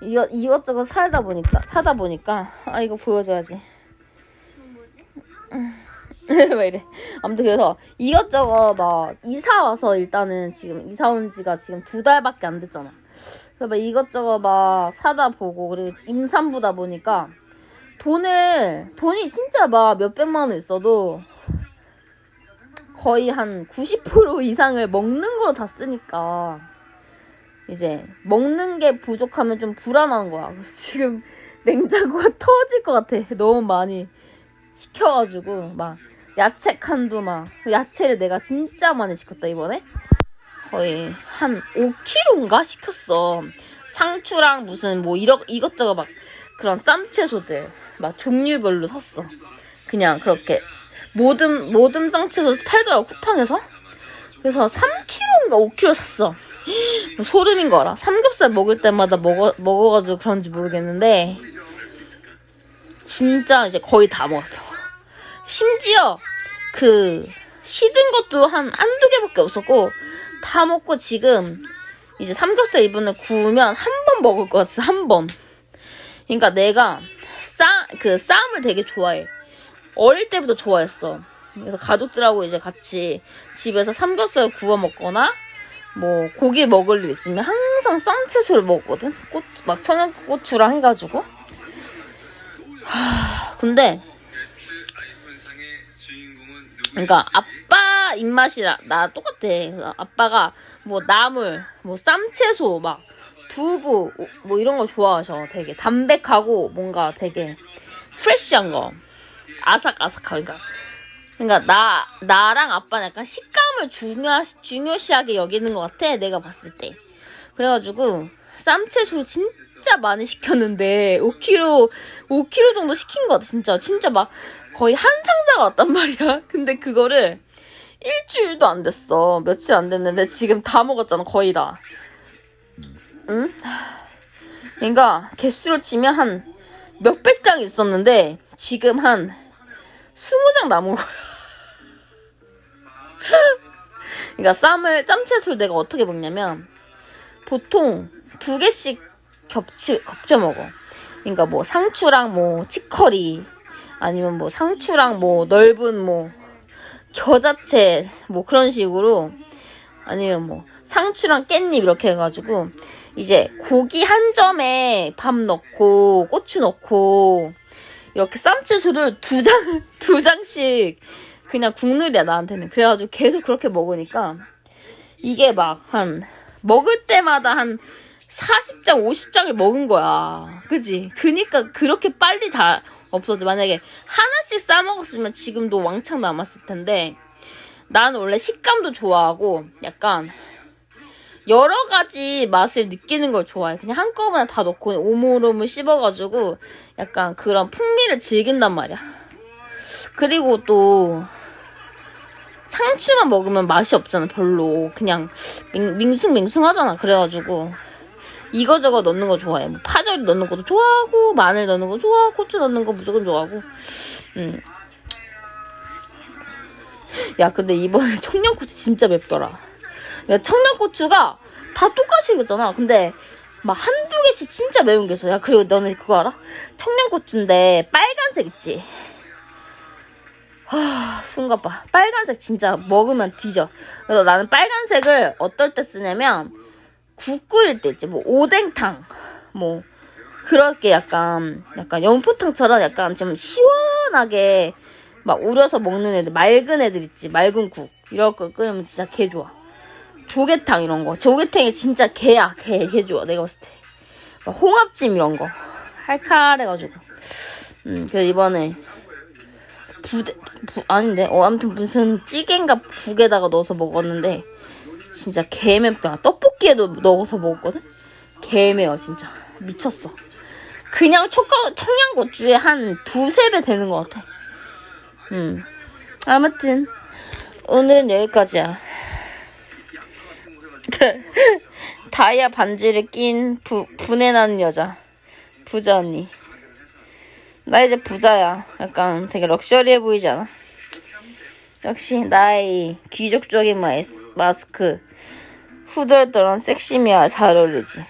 이거 이것저것 살다 보니까 사다 보니까 아 이거 보여줘야지. 왜 이래? 아무튼 그래서 이것저것 막 이사 와서 일단은 지금 이사 온 지가 지금 두 달밖에 안 됐잖아. 그래서 막 이것저것 막 사다 보고 그리고 임산부다 보니까 돈을 돈이 진짜 막 몇백만 원 있어도 거의 한 90% 이상을 먹는 거로 다 쓰니까 이제 먹는 게 부족하면 좀 불안한 거야. 지금 냉장고가 터질 것 같아. 너무 많이 시켜가지고 막 야채 칸도 막 야채를 내가 진짜 많이 시켰다 이번에 거의 한 5kg인가 시켰어. 상추랑 무슨 뭐 이러, 이것저것 막 그런 쌈채소들 막 종류별로 샀어. 그냥 그렇게 모든 모든 쌈채소 팔더라고 쿠팡에서. 그래서 3kg인가 5kg 샀어. 소름인 거 알아? 삼겹살 먹을 때마다 먹어, 먹어가지고 그런지 모르겠는데, 진짜 이제 거의 다 먹었어. 심지어, 그, 시든 것도 한, 한두 개밖에 없었고, 다 먹고 지금, 이제 삼겹살 이번에 구우면 한 번 먹을 것 같아, 한 번. 그러니까 내가, 쌈, 그, 쌈을 되게 좋아해. 어릴 때부터 좋아했어. 그래서 가족들하고 이제 같이 집에서 삼겹살 구워 먹거나, 뭐 고기 먹을 일 있으면 항상 쌈채소를 먹거든. 꽃, 막 청양고추랑 해가지고. 하, 근데 그러니까 아빠 입맛이랑 나 똑같아. 그래서 아빠가 뭐 나물, 뭐 쌈채소, 막 두부 뭐 이런 거 좋아하셔. 되게 담백하고 뭔가 되게 프레시한 거, 아삭아삭한 그러니까 그러니까 나 나랑 아빠는 약간 식감 을 중요 중요시하게 여기는 것 같아 내가 봤을 때. 그래가지고 쌈 채소 진짜 많이 시켰는데 5kg 5kg 정도 시킨 것 같아 진짜. 진짜 막 거의 한 상자가 왔단 말이야. 근데 그거를 일주일도 안 됐어. 며칠 안 됐는데 지금 다 먹었잖아 거의 다. 응? 그러니까 개수로 치면 한 몇백 장 있었는데 지금 한 20장 남은 거야. 그러니까 쌈을 쌈채소를 내가 어떻게 먹냐면 보통 두 개씩 겹치 겹쳐 먹어. 그러니까 뭐 상추랑 뭐 치커리 아니면 뭐 상추랑 뭐 넓은 뭐 겨자채 뭐 그런 식으로 아니면 뭐 상추랑 깻잎 이렇게 해가지고 이제 고기 한 점에 밥 넣고 고추 넣고 이렇게 쌈채소를 두 장, 두 장씩 그냥 국룰이야, 나한테는. 그래가지고 계속 그렇게 먹으니까 이게 막 한, 먹을 때마다 한 40장, 50장을 먹은 거야. 그지? 그니까 그렇게 빨리 다 없어져. 만약에 하나씩 싸 먹었으면 지금도 왕창 남았을 텐데 나는 원래 식감도 좋아하고 약간 여러 가지 맛을 느끼는 걸 좋아해. 그냥 한꺼번에 다 넣고 오물오물 씹어가지고 약간 그런 풍미를 즐긴단 말이야. 그리고 또 상추만 먹으면 맛이 없잖아, 별로. 그냥 밍, 밍숭맹숭하잖아. 그래가지고 이거저거 넣는 거 좋아해. 뭐 파절이 넣는 것도 좋아하고 마늘 넣는 거 좋아하고 고추 넣는 거 무조건 좋아하고. 음. 야, 근데 이번에 청양고추 진짜 맵더라. 그러니까 청양고추가 다 똑같이 생겼잖아. 근데 막 한두 개씩 진짜 매운 게 있어. 야, 그리고 너네 그거 알아? 청양고추인데 빨간색 있지? 하, 순간 봐. 빨간색 진짜 먹으면 뒤져. 그래서 나는 빨간색을 어떨 때 쓰냐면 국 끓일 때 있지. 뭐 오뎅탕. 뭐 그렇게 약간 약간 연포탕처럼 약간 좀 시원하게 막 우려서 먹는 애들 맑은 애들 있지. 맑은 국. 거 끓이면 진짜 개 좋아. 조개탕 이런 거. 조개탕이 진짜 개야. 개, 개 좋아. 내가 봤을 때. 막 홍합찜 이런 거. 칼칼해가지고. 음, 그래서 이번에 부대, 부, 아닌데? 어, 아무튼 무슨 찌개인가 국에다가 넣어서 먹었는데, 진짜 개맵다. 떡볶이에도 넣어서 먹었거든? 개매워, 진짜. 미쳤어. 그냥 초코, 청양고추에 한 두세 배 되는 것 같아. 음. 아무튼, 오늘은 여기까지야. 다이아 반지를 낀 부, 분해나는 여자. 부자 언니. 나 이제 부자야. 약간 되게 럭셔리해 보이지 않아? 역시 나의 귀족적인 마이스, 마스크. 후덜덜한 섹시미와 잘 어울리지.